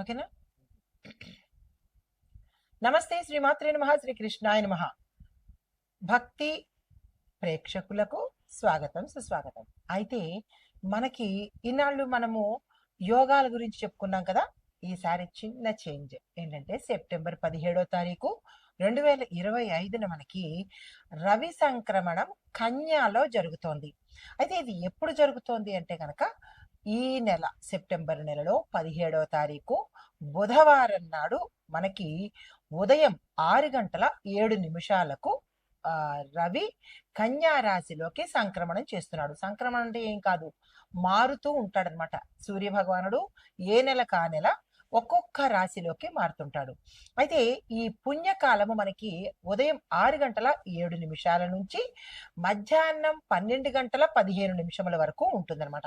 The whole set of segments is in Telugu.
ఓకేనా? నమస్తే శ్రీమాత్రే నమ శ్రీ కృష్ణాయ నమ. భక్తి ప్రేక్షకులకు స్వాగతం సుస్వాగతం. అయితే మనకి ఇన్నాళ్ళు మనము యోగాల గురించి చెప్పుకున్నాం కదా ఈసారి చిన్న చేంజ్. ఏంటంటే సెప్టెంబర్ పదిహేడో తారీఖు రెండు వేల ఇరవై ఐదున మనకి రవి సంక్రమణం కన్యాలో జరుగుతోంది. అయితే ఇది ఎప్పుడు జరుగుతోంది అంటే కనుక ఈ నెల సెప్టెంబర్ నెలలో పదిహేడవ తారీఖు బుధవారం నాడు మనకి ఉదయం ఆరు గంటల ఏడు నిమిషాలకు రవి కన్యా రాశిలోకి సంక్రమణం చేస్తున్నాడు. సంక్రమణం అంటే ఏం కాదు మారుతూ ఉంటాడనమాట సూర్య భగవానుడు ఏ నెల కా నెల ఒక్కొక్క రాశిలోకి మారుతుంటాడు. అయితే ఈ పుణ్యకాలము మనకి ఉదయం ఆరు గంటల ఏడు నిమిషాల నుంచి మధ్యాహ్నం పన్నెండు గంటల పదిహేను నిమిషముల వరకు ఉంటుందన్నమాట.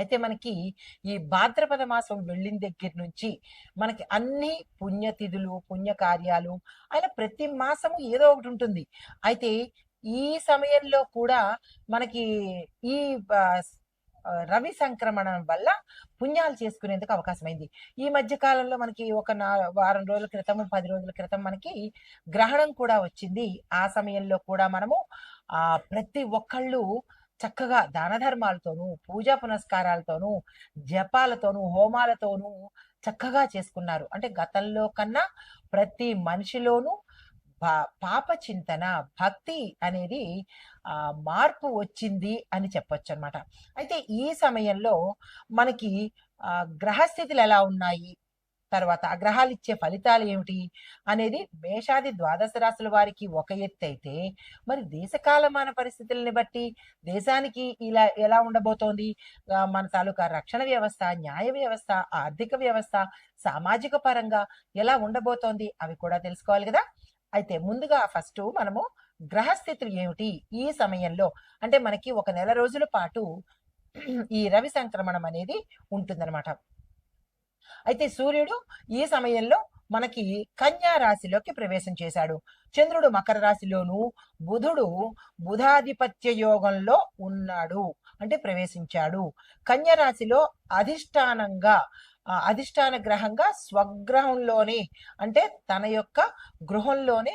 అయితే మనకి ఈ భాద్రపద మాసం వెళ్ళిన దగ్గర నుంచి మనకి అన్ని పుణ్యతిథులు పుణ్య కార్యాలు ఆయన ప్రతి మాసము ఏదో ఒకటి ఉంటుంది. అయితే ఈ సమయంలో కూడా మనకి ఈ రవి సంక్రమణం వల్ల పుణ్యాలు చేసుకునేందుకు అవకాశమైంది. ఈ మధ్య కాలంలో మనకి ఒక నా వారం రోజుల క్రితం పది రోజుల క్రితం మనకి గ్రహణం కూడా వచ్చింది. ఆ సమయంలో కూడా మనము ఆ ప్రతి ఒక్కళ్ళు చక్కగా దాన ధర్మాలతోనూ పూజా పునస్కారాలతోనూ జపాలతోనూ హోమాలతోనూ చక్కగా చేసుకున్నారు. అంటే గతంలో కన్నా ప్రతి మనిషిలోనూ పా- పాప చింతన భక్తి అనేది ఆ మార్పు వచ్చింది అని చెప్పొచ్చు అనమాట అయితే ఈ సమయంలో మనకి ఆ గ్రహస్థితులు ఎలా ఉన్నాయి? తర్వాత ఆ గ్రహాలు ఇచ్చే ఫలితాలు ఏమిటి అనేది మేషాది ద్వాదశ రాశుల వారికి ఒక ఎత్తు అయితే మరి దేశకాలమాన పరిస్థితుల్ని బట్టి దేశానికి ఇలా ఎలా ఉండబోతోంది? మన తాలూకా రక్షణ వ్యవస్థ న్యాయ వ్యవస్థ ఆర్థిక వ్యవస్థ సామాజిక పరంగా ఎలా ఉండబోతోంది అవి కూడా తెలుసుకోవాలి కదా? అయితే ముందుగా ఫస్ట్ మనము గ్రహస్థితులు ఏమిటి ఈ సమయంలో? అంటే మనకి ఒక నెల రోజుల పాటు ఈ రవి సంక్రమణం అనేది ఉంటుందన్నమాట. అయితే సూర్యుడు ఈ సమయంలో మనకి కన్యా రాశిలోకి ప్రవేశం చేశాడు. చంద్రుడు మకర రాశిలోను బుధుడు బుధాధిపత్య యోగంలో ఉన్నాడు అంటే ప్రవేశించాడు. కన్యా రాశిలో అధిష్టానంగా అధిష్టాన గ్రహంగా స్వగ్రహంలోనే అంటే తన యొక్క గృహంలోనే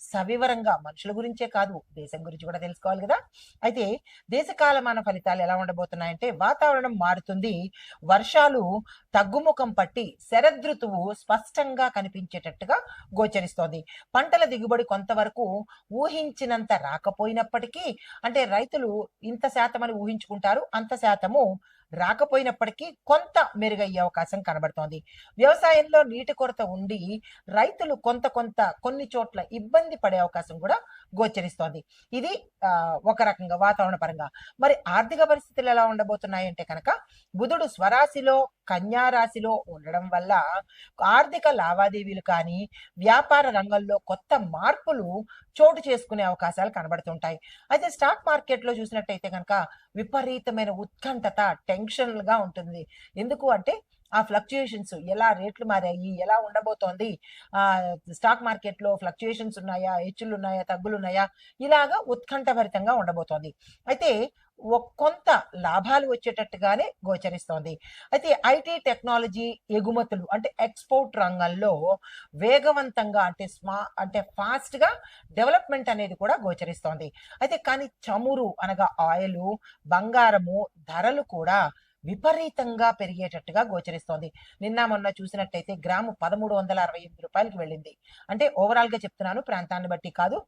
సవివరంగా మనుషుల గురించే కాదు దేశం గురించి కూడా తెలుసుకోవాలి కదా. అయితే దేశకాలమాన ఫలితాలు ఎలా ఉండబోతున్నాయంటే వాతావరణం మారుతుంది. వర్షాలు తగ్గుముఖం పట్టి శరదృతువు స్పష్టంగా కనిపించేటట్టుగా గోచరిస్తోంది. పంటల దిగుబడి కొంతవరకు ఊహించినంత రాకపోయినప్పటికీ అంటే రైతులు ఇంత శాతం అని ఊహించుకుంటారు అంత శాతము రాకపోయినప్పటికీ కొంత మెరుగయ్యే అవకాశం కనబడుతోంది. వ్యవసాయంలో నీటి కొరత ఉండి రైతులు కొంత కొంత కొన్ని చోట్ల ఇబ్బంది పడే అవకాశం కూడా గోచరిస్తోంది. ఇది ఒక రకంగా వాతావరణ పరంగా. మరి ఆర్థిక పరిస్థితులు ఎలా ఉండబోతున్నాయంటే కనుక బుధుడు స్వరాశిలో కన్యారాశిలో ఉండడం వల్ల ఆర్థిక లావాదేవీలు కానీ వ్యాపార రంగంలో కొత్త మార్పులు చోటు చేసుకునే అవకాశాలు కనబడుతుంటాయి. అయితే స్టాక్ మార్కెట్లో చూసినట్టయితే కనుక విపరీతమైన ఉత్కంఠత టెన్షన్గా ఉంటుంది. ఎందుకు అంటే ఆ ఫ్లక్చుయేషన్స్ ఎలా రేట్లు మారాయి ఎలా ఉండబోతోంది ఆ స్టాక్ మార్కెట్లో ఫ్లక్చుయేషన్స్ ఉన్నాయా హెచ్చులు ఉన్నాయా తగ్గులు ఉన్నాయా ఇలాగా ఉత్కంఠభరితంగా ఉండబోతోంది. అయితే కొంత లాభాలు వచ్చేటట్టుగానే గోచరిస్తోంది. అయితే ఐటీ టెక్నాలజీ ఎగుమతులు అంటే ఎక్స్పోర్ట్ రంగంలో వేగవంతంగా అంటే స్మా అంటే ఫాస్ట్గా డెవలప్మెంట్ అనేది కూడా గోచరిస్తోంది. అయితే కానీ చమురు అనగా ఆయిల్ బంగారము ధరలు కూడా విపరీతంగా పెరిగేటట్టుగా గోచరిస్తోంది. నిన్న మొన్న చూసినట్టయితే గ్రాము పదమూడు వందల అరవై ఎనిమిది రూపాయలకి వెళ్ళింది. అంటే ఓవరాల్గా చెప్తున్నాను ప్రాంతాన్ని బట్టి కాదు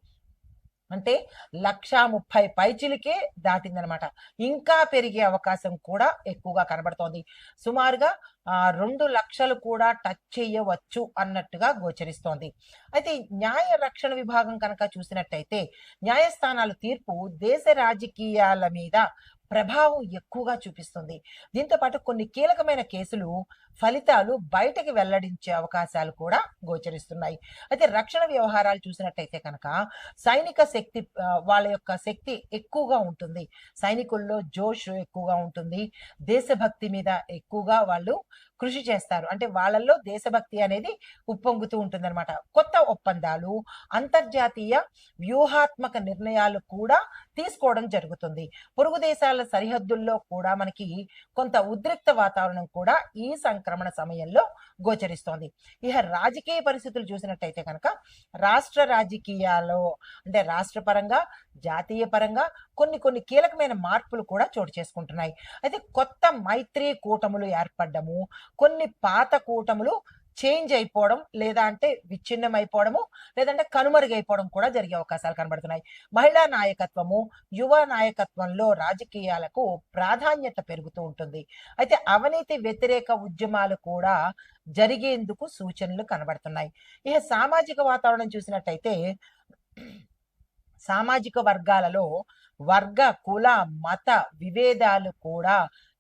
అంటే లక్షా ముప్పై పైచిలకే దాటిందనమాట. ఇంకా పెరిగే అవకాశం కూడా ఎక్కువగా కనబడుతోంది. సుమారుగా ఆ, రెండు లక్షలు కూడా టచ్ చేయవచ్చు అన్నట్టుగా గోచరిస్తోంది. అయితే న్యాయ రక్షణ విభాగం కనుక చూసినట్టయితే న్యాయస్థానాల తీర్పు దేశ రాజకీయాల మీద ప్రభావం ఎక్కువగా చూపిస్తుంది. దీంతో పాటు కొన్ని కీలకమైన కేసులు ఫలితాలు బయటకి వెల్లడించే అవకాశాలు కూడా గోచరిస్తున్నాయి. అయితే రక్షణ వ్యవహారాలు చూసినట్టయితే కనుక సైనిక శక్తి వాళ్ళ యొక్క శక్తి ఎక్కువగా ఉంటుంది. సైనికుల్లో జోష్ ఎక్కువగా ఉంటుంది. దేశభక్తి మీద ఎక్కువగా వాళ్ళు కృషి చేస్తారు. అంటే వాళ్ళల్లో దేశభక్తి అనేది ఉప్పొంగుతూ ఉంటుందన్నమాట. కొత్త ఒప్పందాలు అంతర్జాతీయ వ్యూహాత్మక నిర్ణయాలు కూడా తీసుకోవడం జరుగుతుంది. పొరుగు దేశాల సరిహద్దుల్లో కూడా మనకి కొంత ఉద్రిక్త వాతావరణం కూడా ఈ సంక సంక్రమణ సమయంలో గోచరిస్తోంది. ఇక రాజకీయ పరిస్థితులు చూసినట్టయితే కనుక రాష్ట్ర రాజకీయాల్లో అంటే రాష్ట్ర పరంగా జాతీయ పరంగా కొన్ని కొన్ని కీలకమైన మార్పులు కూడా చోటు చేసుకుంటున్నాయి. అయితే కొత్త మైత్రి కూటములు ఏర్పడ్డము కొన్ని పాత కూటములు చేంజ్ అయిపోవడం లేదా అంటే విచ్ఛిన్నం అయిపోవడము లేదంటే కనుమరుగైపోవడం కూడా జరిగే అవకాశాలు కనబడుతున్నాయి. మహిళా నాయకత్వము యువ నాయకత్వంలో రాజకీయాలకు ప్రాధాన్యత పెరుగుతూ ఉంటుంది. అయితే అవినీతి వ్యతిరేక ఉద్యమాలు కూడా జరిగేందుకు సూచనలు కనబడుతున్నాయి. ఇక సామాజిక వాతావరణం చూసినట్టయితే సామాజిక వర్గాలలో వర్గ కుల మత విభేదాలు కూడా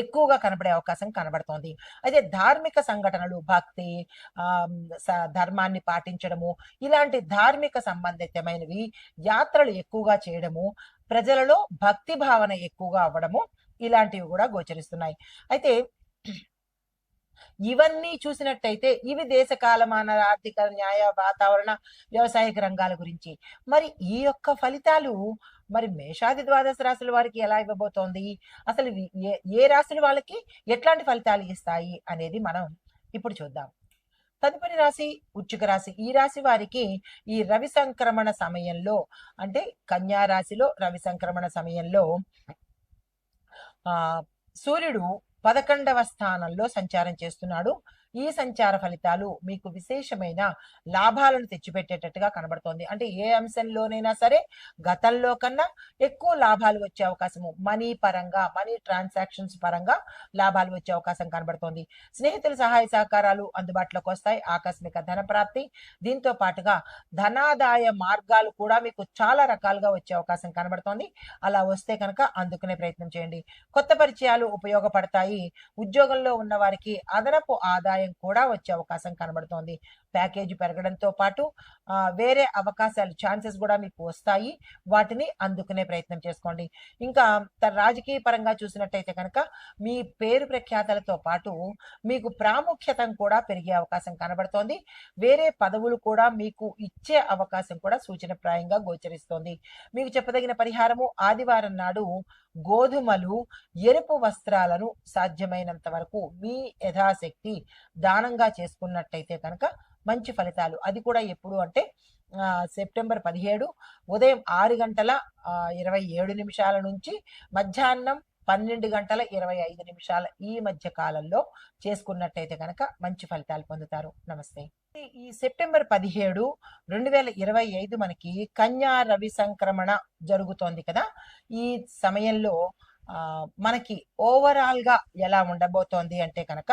ఎక్కువగా కనబడే అవకాశం కనబడుతోంది. అయితే ధార్మిక సంఘటనలు భక్తి ధర్మాన్ని పాటించడము ఇలాంటి ధార్మిక సంబంధితమైనవి యాత్రలు ఎక్కువగా చేయడము ప్రజలలో భక్తి భావన ఎక్కువగా అవ్వడము ఇలాంటివి కూడా గోచరిస్తున్నాయి. అయితే ఇవన్నీ చూసినట్టయితే ఇవి దేశ కాలమాన ఆర్థిక న్యాయ వాతావరణ వ్యవసాయక రంగాల గురించి. మరి ఈ యొక్క ఫలితాలు మరి మేషాది ద్వాదశ రాశుల వారికి ఎలా ఇవ్వబోతోంది? అసలు ఏ ఏ రాశుల వాళ్ళకి ఎట్లాంటి ఫలితాలు ఇస్తాయి అనేది మనం ఇప్పుడు చూద్దాం. తదుపరి రాశి ఉచ్చుక రాశి. ఈ రాశి వారికి ఈ రవి సంక్రమణ సమయంలో అంటే కన్యా రాశిలో రవి సంక్రమణ సమయంలో ఆ సూర్యుడు పదకొండవ స్థానంలో సంచారం చేస్తున్నాడు. ఈ సంచార ఫలితాలు మీకు విశేషమైన లాభాలను తెచ్చిపెట్టేటట్టుగా కనబడుతోంది. అంటే ఏ అంశంలోనైనా సరే గతంలో కన్నా ఎక్కువ లాభాలు వచ్చే అవకాశము మనీ పరంగా మనీ ట్రాన్సాక్షన్స్ పరంగా లాభాలు వచ్చే అవకాశం కనబడుతోంది. స్నేహితుల సహాయ సహకారాలు అందుబాటులోకి వస్తాయి. ఆకస్మిక ధన ప్రాప్తి దీంతో పాటుగా ధనాదాయ మార్గాలు కూడా మీకు చాలా రకాలుగా వచ్చే అవకాశం కనబడుతోంది. అలా వస్తే కనుక అందుకునే ప్రయత్నం చేయండి. కొత్త పరిచయాలు ఉపయోగపడతాయి. ఉద్యోగంలో ఉన్న వారికి అదనపు ఆదాయం కూడా వచ్చే అవకాశం కనబడుతోంది. ప్యాకేజీ పెరగడంతో పాటు వేరే అవకాశాలు ఛాన్సెస్ కూడా మీకు వస్తాయి. వాటిని అందుకునే ప్రయత్నం చేసుకోండి. ఇంకా తన రాజకీయ పరంగా చూసినట్టయితే కనుక మీ పేరు ప్రఖ్యాతలతో పాటు మీకు ప్రాముఖ్యత కూడా పెరిగే అవకాశం కనబడుతోంది. వేరే పదవులు కూడా మీకు ఇచ్చే అవకాశం కూడా సూచనప్రాయంగా గోచరిస్తోంది. మీకు చెప్పదగిన పరిహారము ఆదివారం నాడు గోధుమలు ఎరుపు వస్త్రాలను సాధ్యమైనంత వరకు మీ యథాశక్తి దానంగా చేసుకున్నట్టయితే కనుక మంచి ఫలితాలు. అది కూడా ఎప్పుడు అంటే సెప్టెంబర్ పదిహేడు ఉదయం ఆరు గంటల ఇరవై ఏడు నిమిషాల నుంచి మధ్యాహ్నం పన్నెండు గంటల ఇరవై ఐదు నిమిషాల ఈ మధ్య కాలంలో చేసుకున్నట్టయితే కనుక మంచి ఫలితాలు పొందుతారు. నమస్తే. ఈ సెప్టెంబర్ పదిహేడు రెండు వేల ఇరవై ఐదు మనకి కన్యా రవి సంక్రమణ జరుగుతోంది కదా. ఈ సమయంలో మనకి ఓవరాల్గా ఎలా ఉండబోతోంది అంటే కనుక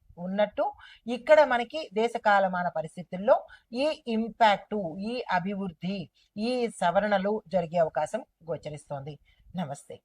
ఉన్నట్టు ఇక్కడ మనకి దేశ కాలమాన పరిస్థితుల్లో ఈ ఇంపాక్టు ఈ అభివృద్ధి ఈ సవరణలు జరిగే అవకాశం గోచరిస్తోంది. నమస్తే.